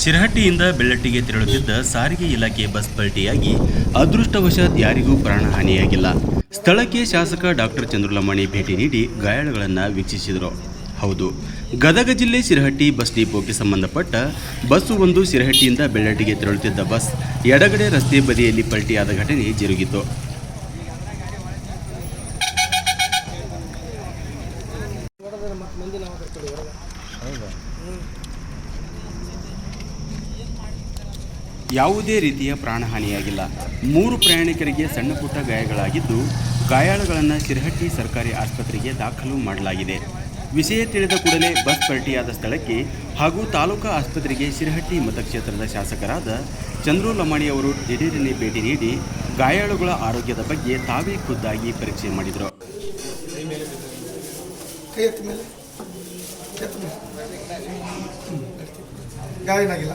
ಶಿರಹಟ್ಟಿಯಿಂದ ಬೆಳ್ಳಟ್ಟಿಗೆ ತೆರಳುತ್ತಿದ್ದ ಸಾರಿಗೆ ಇಲಾಖೆ ಬಸ್ ಪಲ್ಟಿಯಾಗಿ ಅದೃಷ್ಟವಶಾತ್ ಯಾರಿಗೂ ಪ್ರಾಣಹಾನಿಯಾಗಿಲ್ಲ ಸ್ಥಳಕ್ಕೆ ಶಾಸಕ ಡಾಕ್ಟರ್ ಚಂದ್ರಲಮಣಿ ಭೇಟಿ ನೀಡಿ ಗಾಯಾಳುಗಳನ್ನು ವೀಕ್ಷಿಸಿದರು. ಹೌದು, ಗದಗ ಜಿಲ್ಲೆ ಶಿರಹಟ್ಟಿ ಬಸ್ ಡಿಪೋಗೆ ಸಂಬಂಧಪಟ್ಟ ಬಸ್ಸು ಒಂದು ಶಿರಹಟ್ಟಿಯಿಂದ ಬೆಳ್ಳಟ್ಟಿಗೆ ತೆರಳುತ್ತಿದ್ದ ಬಸ್ ಎಡಗಡೆ ರಸ್ತೆ ಬದಿಯಲ್ಲಿ ಪಲ್ಟಿಯಾದ ಘಟನೆ ಜರುಗಿತು. ಯಾವುದೇ ರೀತಿಯ ಪ್ರಾಣಹಾನಿಯಾಗಿಲ್ಲ. ಮೂರು ಪ್ರಯಾಣಿಕರಿಗೆ ಸಣ್ಣ ಪುಟ್ಟ ಗಾಯಗಳಾಗಿದ್ದು, ಗಾಯಾಳುಗಳನ್ನು ಶಿರಹಟ್ಟಿ ಸರ್ಕಾರಿ ಆಸ್ಪತ್ರೆಗೆ ದಾಖಲು ಮಾಡಲಾಗಿದೆ. ವಿಷಯ ತಿಳಿದ ಕೂಡಲೇ ಬಸ್ ಪಲ್ಟಿಯಾದ ಸ್ಥಳಕ್ಕೆ ಹಾಗೂ ತಾಲೂಕಾ ಆಸ್ಪತ್ರೆಗೆ ಶಿರಹಟ್ಟಿ ಮತಕ್ಷೇತ್ರದ ಶಾಸಕರಾದ ಚಂದ್ರು ಲಮಾಣಿ ಅವರು ದಿಢೀರನೆ ಭೇಟಿ ನೀಡಿ ಗಾಯಾಳುಗಳ ಆರೋಗ್ಯದ ಬಗ್ಗೆ ತಾವೇ ಖುದ್ದಾಗಿ ಪರೀಕ್ಷೆ ಮಾಡಿದರು. ಕೈ ಎತ್ತ ಮೇಲೆ ಎತ್ತ ಮೇಲೆ ಹ್ಮ್. ಗಾಯ ಏನಾಗಿಲ್ಲ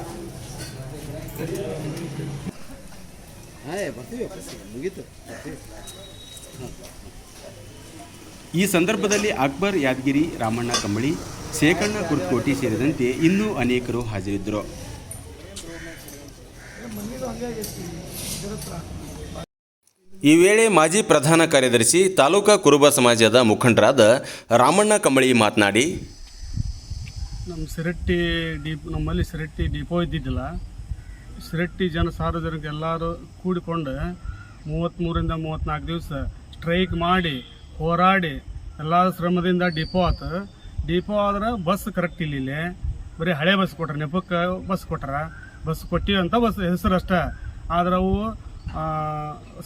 ಈ ಸಂದರ್ಭದಲ್ಲಿ ಅಕ್ಬರ್ ಯಾದಗಿರಿ ರಾಮಣ್ಣ ಕಂಬಳಿ ಶೇಖಣ್ಣ ಕುರ್ಕೋಟಿ ಸೇರಿದಂತೆ ಇನ್ನೂ ಅನೇಕರು ಹಾಜರಿದ್ದರು. ಈ ವೇಳೆ ಮಾಜಿ ಪ್ರಧಾನ ಕಾರ್ಯದರ್ಶಿ ತಾಲೂಕಾ ಕುರುಬ ಸಮಾಜದ ಮುಖಂಡರಾದ ರಾಮಣ್ಣ ಕಂಬಳಿ ಮಾತನಾಡಿ ನಮ್ಮ ಸಿರಟ್ಟಿ ಡಿಪ್ ನಮ್ಮಲ್ಲಿ ಸಿರಟ್ಟಿ ಡಿಪೋ ಇದ್ದಿದ್ದಿಲ್ಲ. ಸಿರಟ್ಟಿ ಜನ ಸಾರ್ವಜನಿಕ ಎಲ್ಲರೂ ಕೂಡಿಕೊಂಡು ಮೂವತ್ತ್ಮೂರಿಂದ ಮೂವತ್ತ್ನಾಲ್ಕು ದಿವಸ ಸ್ಟ್ರೈಕ್ ಮಾಡಿ, ಹೋರಾಡಿ ಎಲ್ಲ ಶ್ರಮದಿಂದ ಡಿಪೋ ಆತು. ಡಿಪೋ ಆದ್ರೆ ಬಸ್ ಕರೆಕ್ಟ್ ಇಲ್ಲ ಬರೀ ಹಳೆ ಬಸ್ ಕೊಟ್ರ, ನೆಪಕ್ಕೆ ಬಸ್ ಕೊಟ್ರ. ಬಸ್ ಕೊಟ್ಟಿವಿ ಅಂತ ಬಸ್ ಹೆಸರು ಅಷ್ಟೇ. ಆದ್ರೆ ಅವು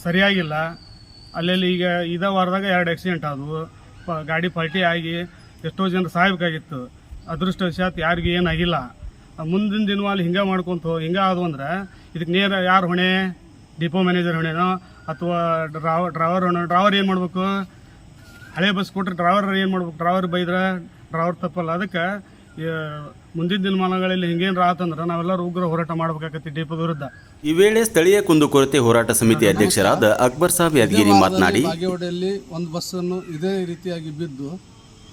ಸರಿಯಾಗಿಲ್ಲ. ಅಲ್ಲೆಲ್ಲಿ ಈಗ ಇದ ವಾರದಾಗ ಎರಡು ಆಕ್ಸಿಡೆಂಟ್ ಆದವು. ಗಾಡಿ ಪಲ್ಟಿ ಆಗಿ ಎಷ್ಟೋ ಜನ ಸಾಯ್ಬೇಕಾಗಿತ್ತು. ಅದೃಷ್ಟವಶಾತ್ ಯಾರಿಗೂ ಏನಾಗಿಲ್ಲ. ಮುಂದಿನ ಅಲ್ಲಿ ಹಿಂಗೆ ಮಾಡ್ಕೊಂತ ಹಿಂಗೆ ಆದವು ಅಂದ್ರೆ ಇದಕ್ಕೆ ನೇರ ಯಾರು ಹೊಣೆ? ಡಿಪೋ ಮ್ಯಾನೇಜರ್ ಹೊಣೆನೋ? ಅಥವಾ ಡ್ರಾವರ್ ಡ್ರೈವರ್ ಹೊಣೆ? ಡ್ರೈವರ್ ಏನು ಮಾಡಬೇಕು? ಹಳೆ ಬಸ್ ಕೊಟ್ಟರೆ ಡ್ರೈವರ್ ಏನು ಮಾಡ್ಬೇಕು? ಡ್ರೈವರ್ ಬೈದ್ರೆ ಡ್ರೈವರ್ ತಪ್ಪಲ್ಲ. ಅದಕ್ಕೆ ಮುಂದಿನ ದಿನಮಾನಗಳಲ್ಲಿ ಹಿಂಗೇನು ಆತಂದ್ರೆ ನಾವೆಲ್ಲರೂ ಉಗ್ರ ಹೋರಾಟ ಮಾಡಬೇಕಾಗತ್ತೆ ಡಿಪೋ ವಿರುದ್ಧ. ಈ ವೇಳೆ ಸ್ಥಳೀಯ ಕುಂದುಕೊರತೆ ಹೋರಾಟ ಸಮಿತಿ ಅಧ್ಯಕ್ಷರಾದ ಅಕ್ಬರ್ ಸಾಬ್ ಯಾದಗಿರಿ ಮಾತನಾಡಿ ಬಾಗೇವಾಡಿಯಲ್ಲಿ ಒಂದು ಬಸ್ಸನ್ನು ಇದೇ ರೀತಿಯಾಗಿ ಬಿದ್ದು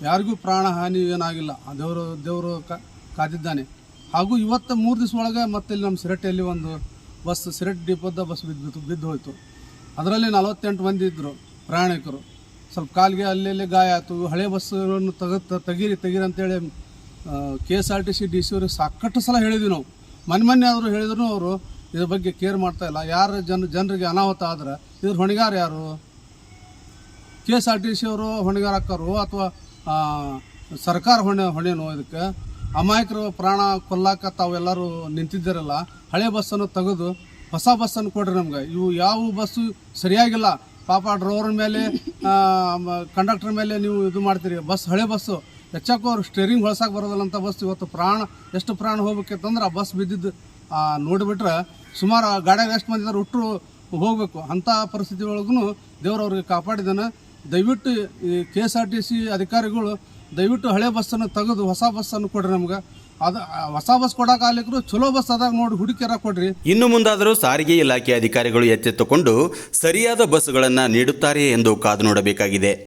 ಯಾರಿಗೂ ಪ್ರಾಣ ಹಾನಿ ಏನಾಗಿಲ್ಲ ದೇವರು ದೇವರು ಕ- ಕಾದಿದ್ದಾನೆ. ಹಾಗೂ ಇವತ್ತು ಮೂರು ದಿವಸ ಒಳಗೆ ಮತ್ತೆ ಇಲ್ಲಿ ನಮ್ಮ ಸಿರಟ್ಟೆಯಲ್ಲಿ ಒಂದು ಬಸ್, ಸಿರಟ್ ಡಿಪೋದ ಬಸ್ ಬಿದ್ದು ಬಿದ್ದು ಹೋಯಿತು. ಅದರಲ್ಲಿ ನಲವತ್ತೆಂಟು ಮಂದಿ ಇದ್ದರು ಪ್ರಯಾಣಿಕರು. ಸ್ವಲ್ಪ ಕಾಲಿಗೆ ಅಲ್ಲಿ ಗಾಯ ಆಯಿತು. ಹಳೆ ಬಸ್ಸನ್ನು ತೆಗೆದು ತೆಗೀರಿ ತೆಗೀರಿ ಅಂತೇಳಿ K S R T C, D C ಅವ್ರಿಗೆ ಸಾಕಷ್ಟು ಸಲ ಹೇಳಿದ್ವಿ ನಾವು. ಮನೆ ಮೊನ್ನೆ ಆದರೂ ಹೇಳಿದ್ರು ಅವರು, ಇದ್ರ ಬಗ್ಗೆ ಕೇರ್ ಮಾಡ್ತಾ ಇಲ್ಲ. ಯಾರು ಜನ, ಜನರಿಗೆ ಅನಾಹುತ ಆದ್ರೆ ಇದ್ರ ಹೊಣೆಗಾರ ಯಾರು? K S R T C ಅವರು ಹೊಣೆಗಾರ ಹಾಕೋರು ಅಥವಾ ಸರ್ಕಾರ ಹೊಣೆ, ಹೊಣೆನೋ ಇದಕ್ಕೆ? ಅಮಾಯಕರು ಪ್ರಾಣ ಕೊಲ್ಲಾಕ ತಾವೆಲ್ಲರೂ ನಿಂತಿದ್ದಾರಲ್ಲ, ಹಳೆ ಬಸ್ಸನ್ನು ತೆಗೆದು ಹೊಸ ಬಸ್ಸನ್ನು ಕೊಡ್ರಿ ನಮ್ಗೆ. ಇವು ಯಾವ ಬಸ್ಸು ಸರಿಯಾಗಿಲ್ಲ. ಪಾಪ ಡ್ರೈವರ್ ಮೇಲೆ ಕಂಡಕ್ಟರ್ ಮೇಲೆ ನೀವು ಇದು ಮಾಡ್ತೀರಿ. ಬಸ್ ಹಳೆ ಬಸ್ಸು. ಹೆಚ್ಚಕ್ಕೂ ಅವ್ರು ಸ್ಟೇರಿಂಗ್ ಹೊಳ್ಸಕ್ಕೆ ಬರೋದಿಲ್ಲ ಅಂತ ಬಸ್ ಇವತ್ತು ಪ್ರಾಣ, ಎಷ್ಟು ಪ್ರಾಣ ಹೋಗ್ಬೇಕಿತ್ತಂದ್ರೆ ಆ ಬಸ್ ಬಿದ್ದಿದ್ದು ನೋಡಿಬಿಟ್ರೆ ಸುಮಾರು ಗಾಡಿಯಾಗ ಎಷ್ಟು ಮಂದಿ ಇದ್ದಾರೆ ಹುಟ್ಟರು ಹೋಗಬೇಕು. ಅಂಥ ಪರಿಸ್ಥಿತಿ ಒಳಗೂ ದೇವ್ರು ಅವ್ರಿಗೆ ಕಾಪಾಡಿದಾನೆ ದಯವಿಟ್ಟು ಈ K S R T C ಅಧಿಕಾರಿಗಳು ದಯವಿಟ್ಟು ಹಳೆ ಬಸ್ಸನ್ನು ತೆಗೆದು ಹೊಸ ಬಸ್ಸನ್ನು ಕೊಡ್ರಿ ನಮ್ಗೆ. ಅದು, ಹೊಸ ಬಸ್ ಕೊಡೋಕೆ ಆಗ್ಲಿಕ್ಕೂ ಚಲೋ ಬಸ್ ಅದಾಗ ನೋಡಿ ಹುಡುಕಿರ ಕೊಡ್ರಿ. ಇನ್ನು ಮುಂದಾದರೂ ಸಾರಿಗೆ ಇಲಾಖೆ ಅಧಿಕಾರಿಗಳು ಎಚ್ಚೆತ್ತುಕೊಂಡು ಸರಿಯಾದ ಬಸ್ಗಳನ್ನು ನೀಡುತ್ತಾರೆ ಎಂದು ಕಾದು ನೋಡಬೇಕಾಗಿದೆ.